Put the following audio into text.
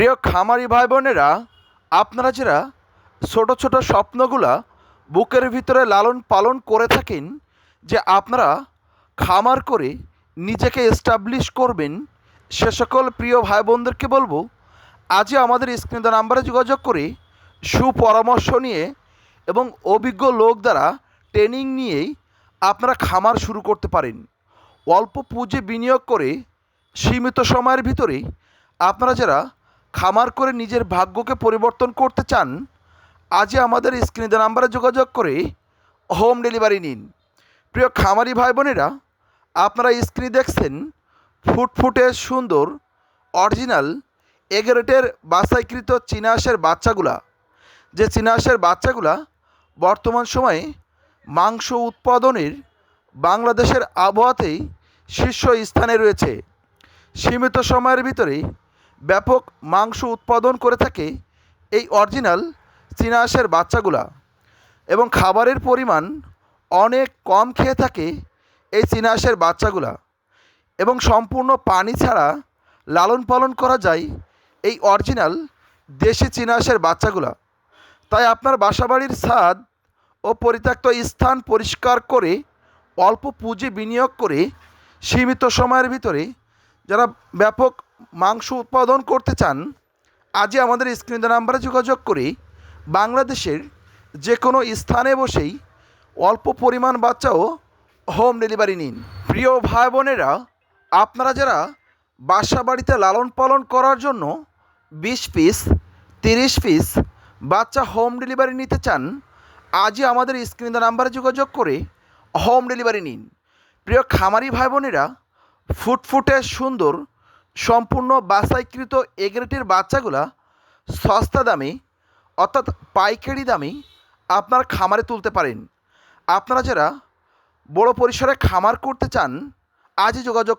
প্রিয় খামারি ভাই বোনেরা আপনারা যারা ছোট ছোট স্বপ্নগুলা বুকের ভিতরে লালন পালন করে থাকেন, যে আপনারা খামার করে নিজেকে এস্টাবলিশ করবেন, সে সকল প্রিয় ভাই বোনদেরকে বলব, আজই আমাদের স্ক্রিন নাম্বারে যোগাযোগ করে সুপরামর্শ নিয়ে এবং অভিজ্ঞ লোক দ্বারা ট্রেনিং নিয়েই আপনারা খামার শুরু করতে পারেন। অল্প পুঁজি বিনিয়োগ করে সীমিত সময়ের ভিতরে আপনারা যারা খামার করে নিজের ভাগ্যকে পরিবর্তন করতে চান, আজই আমাদের স্ক্রিনে নাম্বারে যোগাযোগ করে হোম ডেলিভারি নিন। প্রিয় খামারি ভাই বোনেরা আপনারা স্ক্রিনে দেখছেন ফুটফুটে সুন্দর অরিজিনাল এগারেটের বাছাইকৃত চীনাহাঁসের বাচ্চাগুলা। যে চীনাহাঁসের বাচ্চাগুলা বর্তমান সময়ে মাংস উৎপাদনের বাংলাদেশের আবহাওয়াতেই শীর্ষ স্থানে রয়েছে। সীমিত সময়ের ভিতরে ব্যাপক মাংস উৎপাদন করে থাকে এই অরিজিনাল চীনাহাঁসের বাচ্চাগুলা এবং খাবারের পরিমাণ অনেক কম খেয়ে থাকে এই চীনাহাঁসের বাচ্চাগুলা এবং সম্পূর্ণ পানি ছাড়া লালন পালন করা যায় এই অরিজিনাল দেশি চীনাহাঁসের বাচ্চাগুলা। তাই আপনার বাসাবাড়ির ছাদ ও পরিত্যক্ত স্থান পরিষ্কার করে, অল্প পুঁজি বিনিয়োগ করে, সীমিত সময়ের ভিতরে যারা ব্যাপক মাংস উৎপাদন করতে চান, আজই আমাদের স্ক্রিন নাম্বারে যোগাযোগ করে। বাংলাদেশের যে কোনো স্থানে বসেই অল্প পরিমাণ বাচ্চাও হোম ডেলিভারি নিন। প্রিয় ভাই বোনেরা, আপনারা যারা বাসা বাড়িতে লালন পালন করার জন্য বিশ পিস, তিরিশ পিস বাচ্চা হোম ডেলিভারি নিতে চান, আজই আমাদের স্ক্রিন নাম্বারে যোগাযোগ করে হোম ডেলিভারি নিন। প্রিয় খামারি ভাই বোনেরা, ফুটফুটে সুন্দর সম্পূর্ণ বাসাইকৃত এগ্রেটের বাচ্চাগুলা সস্তা দামে, অর্থাৎ পাইকারি দামে, আপনার খামারে তুলতে পারেন। আপনারা যারা বড় পরিসরে খামার করতে চান, আজই যোগাযোগ